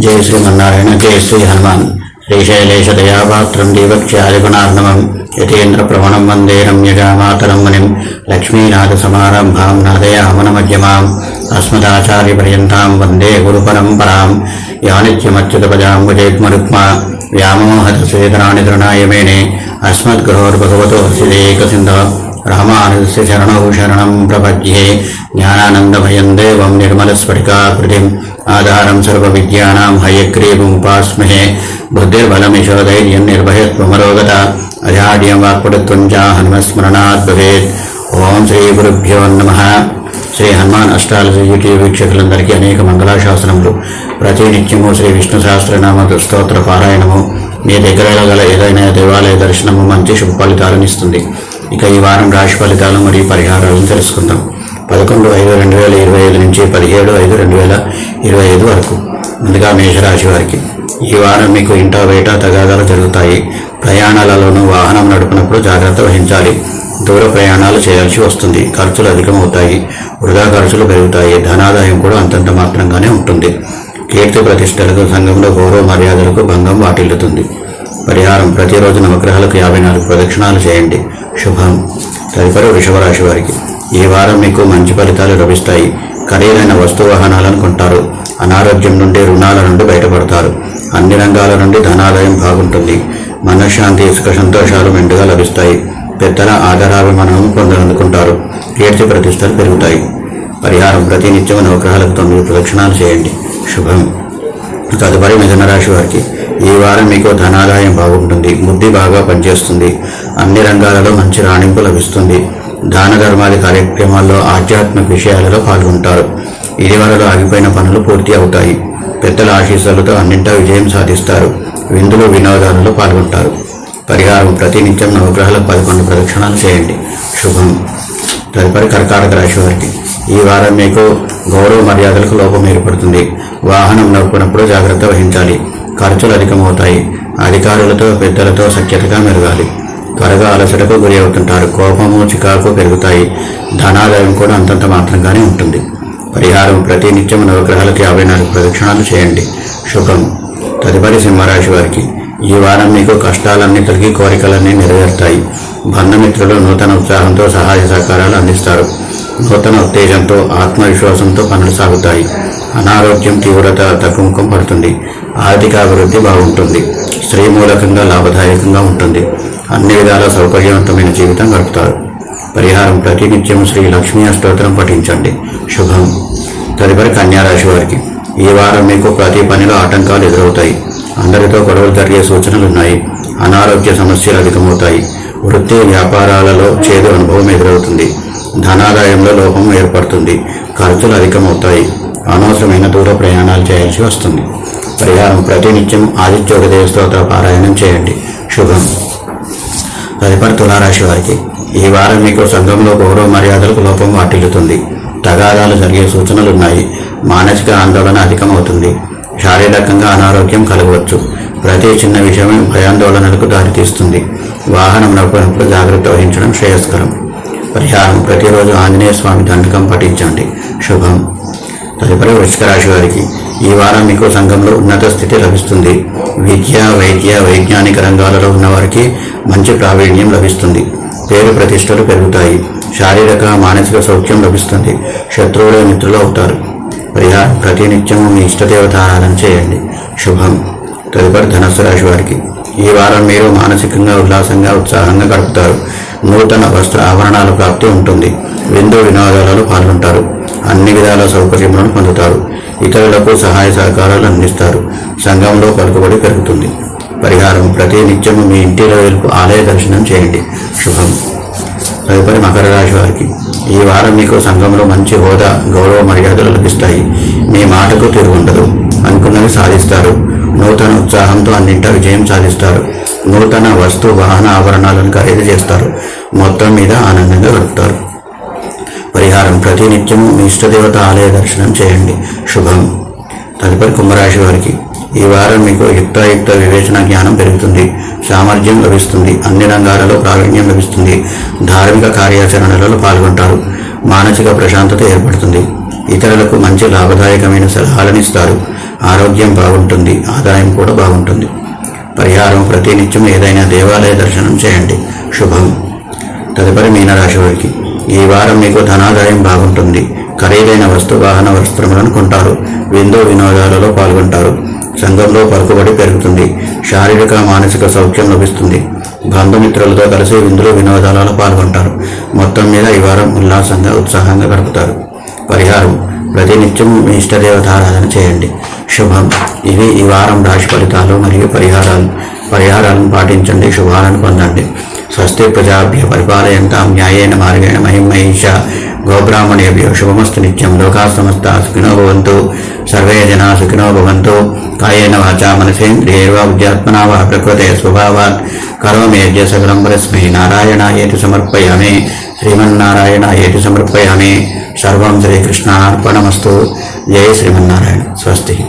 జయ శ్రీమన్నారాయణ జయ శ్రీ హనుమాన్ శ్రీశైలేశదయాపాత్రం దీవక్ష్యాదిగుణార్ణవం యతేంద్ర ప్రవణం వందే రమ్యగామాతరం మునిం లక్ష్మీనాథసమారంభాం నాదయామనమధ్యమాం. అస్మదాచార్యపర్యంతాం వందే గురుపరంపరాం. యానిత్యమచ్యుతపజాంబుజైగ్మరుక్మా వ్యామోహత స్వేదనాని తృణాయ అస్మద్గృహోర్భగవతో అస్మద్గురోర్భగవతో సిదేకసింధ రామానుజస్య శరణౌ శరణం ప్రపద్యే జ్ఞానానందమయం దేవం నిర్మలస్ఫటికాకృతిం ఆధారం సర్వవిద్యానాం హయగ్రీవముపాస్మహే బుద్ధిర్బలమిశోధైర్యం నిర్భయత్వమరోగత అజాడ్యం వాక్పటుత్వం చ హనుమస్మరణాద్ భవేత్ ఓం శ్రీ గురుభ్యో నమ శ్రీ హనుమాన్ అష్టాలజీ యూట్యూబ్ వీక్షకులందరికీ అనేక మంగళాశాసనములు ప్రతినిత్యము శ్రీ విష్ణు సహస్రనామ స్తోత్ర పారాయణము మీ దగ్గర గల ఏదైనా దేవాలయ దర్శనము మంచి శుభ ఫలితాలను ఇస్తుంది ఇక ఈ వారం రాశి ఫలితాలు మరియు పరిహారాలను తెలుసుకుందాం. పదకొండు ఐదు రెండు వేల ఇరవై ఐదు నుంచి పదిహేడు ఐదు రెండు వేల ఇరవై ఐదు వరకు. ముందుగా మేషరాశి వారికి. ఈ వారం మీకు ఇంటా బయట తగాదాలు జరుగుతాయి. ప్రయాణాలలోనూ వాహనం నడుపునప్పుడు జాగ్రత్త వహించాలి. దూర ప్రయాణాలు చేయాల్సి వస్తుంది. ఖర్చులు అధికమవుతాయి. వృధా ఖర్చులు పెరుగుతాయి. ధనాదాయం కూడా అంతంత మాత్రంగానే ఉంటుంది. కీర్తి ప్రతిష్టలకు సంఘంలో గౌరవ మర్యాదలకు భంగం వాటిల్లుతుంది. పరిహారం ప్రతిరోజు నవగ్రహాలకు యాభై నాలుగు ప్రదక్షిణాలు చేయండి. శుభం. తదుపరి వృషభరాశి వారికి ఈ వారం మీకు మంచి ఫలితాలు లభిస్తాయి? ఖరీదైన వస్తు వాహనాలను కొంటారు. అనారోగ్యం నుండి రుణాల నుండి బయటపడతారు. అన్ని రంగాల నుండి ధనాదాయం బాగుంటుంది. మనశ్శాంతి ఇసుక సంతోషాలు మెండుగా లభిస్తాయి. పెద్దల ఆదరాభిమానం పొందనుకుంటారు కీర్తి ప్రతిష్టలు పెరుగుతాయి. పరిహారం ప్రతినిత్యం నవగ్రహాలకు తొమ్మిది ప్రదక్షిణాలు చేయండి. శుభం. తదుపరి మిథున రాశి వారికి ఈ వారం మీకు ధనాదాయం బాగుంటుంది బుద్ధి బాగా పనిచేస్తుంది అన్ని రంగాలలో మంచి రాణింపు లభిస్తుంది. దాన ధర్మాది కార్యక్రమాల్లో ఆధ్యాత్మిక విషయాలలో పాల్గొంటారు. ఇటీవలలో ఆగిపోయిన పనులు పూర్తి అవుతాయి. పెద్దల ఆశీస్సులతో అన్నింటా విజయం సాధిస్తారు. విందులు వినోదాలలో పాల్గొంటారు. పరిహారం ప్రతినిత్యం నవగ్రహాల పదకొండు ప్రదక్షిణాలు చేయండి. శుభం. తదుపరి కర్కాటక రాశి వారికి. ఈ వారం మీకు గౌరవ మర్యాదలకు లోపం ఏర్పడుతుంది. వాహనం నడుపునప్పుడు జాగ్రత్త వహించాలి. ఖర్చులు అధికమవుతాయి. అధికారులతో పెద్దలతో సఖ్యతగా మెరగాలి. త్వరగా అలసటకు గురి అవుతుంటారు. కోపము చికాకు పెరుగుతాయి. ధనాదాయం కూడా అంతంత మాత్రంగానే ఉంటుంది. పరిహారం ప్రతి నిత్యం నవగ్రహాలకు యాభై నాలుగు ప్రదక్షిణాలు చేయండి. శుభం. తదుపరి సింహరాశి వారికి ఈ వారం మీకు కష్టాలన్నీ తొలగి కోరికలన్నీ నెరవేరుతాయి. బంధుమిత్రులు నూతన ఉత్సాహంతో సహాయ సహకారాలు అందిస్తారు. నూతన ఉత్తేజంతో ఆత్మవిశ్వాసంతో పనులు సాగుతాయి. అనారోగ్యం తీవ్రత తగ్గుముఖం పడుతుంది. ఆర్థిక అభివృద్ధి బాగుంటుంది. స్త్రీ మూలకంగా లాభదాయకంగా ఉంటుంది. అన్ని విధాల సౌకర్యవంతమైన జీవితం గడుపుతారు. పరిహారం ప్రతినిత్యం శ్రీ లక్ష్మీ అష్టోత్తరం పఠించండి. శుభం. తదుపరి కన్యారాశి వారికి. ఈ వారం మీకు ప్రతి పనిలో ఆటంకాలు ఎదురవుతాయి. అందరితో గొడవలు జరిగే సూచనలు ఉన్నాయి అనారోగ్య సమస్యలు అధికమవుతాయి. వృత్తి వ్యాపారాలలో చేదు అనుభవం ఎదురవుతుంది. ధనాదాయంలో లోపం ఏర్పడుతుంది. ఖర్చులు అధికమవుతాయి. అనవసరమైన దూర ప్రయాణాలు చేయాల్సి వస్తుంది. పరిహారం ప్రతినిత్యం ఆదిత్యోగదేవ స్తోత్ర పారాయణం చేయండి. శుభం. తదుపరి తులారాశి వారికి ఈ వారం మీకు సంఘంలో గౌరవ మర్యాదలకు లోపం వాటిల్లుతుంది. తగాదాలు జరిగే సూచనలు ఉన్నాయి మానసిక ఆందోళన అధికమవుతుంది. శారీరకంగా అనారోగ్యం కలగవచ్చు. ప్రతి చిన్న విషయమే భయాందోళనలకు దారితీస్తుంది. వాహనం నడిపినప్పుడు జాగ్రత్త వహించడం శ్రేయస్కరం. పరిహారం ప్రతిరోజు ఆంజనేయ స్వామి దండకం పఠించండి. శుభం. తదుపరి వృశ్చిక రాశి వారికి ఈ వారం మీకు సంఘంలో ఉన్నత స్థితి లభిస్తుంది. విద్య వైద్య వైజ్ఞానిక రంగాలలో ఉన్నవారికి మంచి ప్రావీణ్యం లభిస్తుంది. పేరు ప్రతిష్టలు పెరుగుతాయి. శారీరక మానసిక సౌఖ్యం లభిస్తుంది. శత్రువులే మిత్రులు అవుతారు. పరిహారం ప్రతినిత్యము మీ ఇష్టదేవత ఆరాధన చేయండి. శుభం. తదుపరి ధనస్సు రాశి వారికి. ఈ వారం మీరు మానసికంగా ఉల్లాసంగా ఉత్సాహంగా గడుపుతారు. నూతన వస్త్ర ఆభరణాల ప్రాప్తి ఉంటుంది. విందు వినోదాలలో పాల్గొంటారు. అన్ని విధాల సౌకర్యములను పొందుతారు. ఇతరులకు సహాయ సహకారాలు అందిస్తారు. సంఘంలో పలుకుబడి పెరుగుతుంది. పరిహారం ప్రతి నిత్యము మీ ఇంటిలో వెలుపు ఆలయ దర్శనం చేయండి. శుభం. తదుపరి మకర రాశి వారికి. ఈ వారం మీకు సంఘంలో మంచి హోదా గౌరవ మర్యాదలు లభిస్తాయి. మీ మాటకు తిరుగుండదు అనుకున్నది సాధిస్తారు. నూతన ఉత్సాహంతో అన్నింట విజయం సాధిస్తారు. నూతన వస్తు వాహన ఆభరణాలను ఖరీదు చేస్తారు. మొత్తం మీద ఆనందంగా గడుపుతారు. పరిహారం ప్రతినిత్యము మీ ఇష్టదేవత ఆలయ దర్శనం చేయండి. శుభం. తదుపరి కుంభరాశి వారికి ఈ వారం మీకు యుక్తాయుక్త వివేచన జ్ఞానం పెరుగుతుంది. సామర్థ్యం లభిస్తుంది. అన్ని రంగాలలో ప్రావీణ్యం లభిస్తుంది. ధార్మిక కార్యాచరణలలో పాల్గొంటారు. మానసిక ప్రశాంతత ఏర్పడుతుంది. ఇతరులకు మంచి లాభదాయకమైన సలహాలను ఇస్తారు. ఆరోగ్యం బాగుంటుంది ఆదాయం కూడా బాగుంటుంది. పరిహారం ప్రతినిత్యం ఏదైనా దేవాలయ దర్శనం చేయండి. శుభం. తదుపరి మీనరాశి వారికి ఈ వారం మీకు ధనాదాయం బాగుంటుంది. ఖరీదైన వస్తు వాహన వస్త్రములను కొంటారు. విందు వినోదాలలో పాల్గొంటారు. సంఘంలో పలుకుబడి పెరుగుతుంది. శారీరక మానసిక సౌఖ్యం లభిస్తుంది. బంధుమిత్రులతో కలిసి విందులు వినోదాలలో పాల్గొంటారు. మొత్తం మీద ఈ వారం ఉల్లాసంగా ఉత్సాహంగా గడుపుతారు. పరిహారం. ప్రతినిత్యం మీ ఇష్టదేవత ఆరాధన చేయండి. శుభం. ఇవి ఈ వారం రాశి ఫలితాలు మరియు పరిహారాలు. పరిహారాలను పాటించండి శుభాలను పొందండి. స్వస్తి ప్రజాభ్య పరిపాలయంతాం న్యాయేన మార్గేణ మహిమహిష గోబ్రాహ్మణేభ్యో శుభమస్తు నిత్యం లోకా సమస్త సుఖినో భవంతు. సర్వే జనా సుఖినో భవంతు. కాయేన వాచా మనసేంద్రియేర్వా బుద్ధ్యాత్మనా వా ప్రకృతే స్వభావాత్ కరోమేద్య సకలం పరస్మై నారాయణ నారాయణాయేతి సమర్పయామి. శ్రీమన్నారాయణాయేతి సమర్పయామి. సర్వం శ్రీకృష్ణార్పణమస్తు జయ శ్రీమన్నారాయణ. స్వస్తి.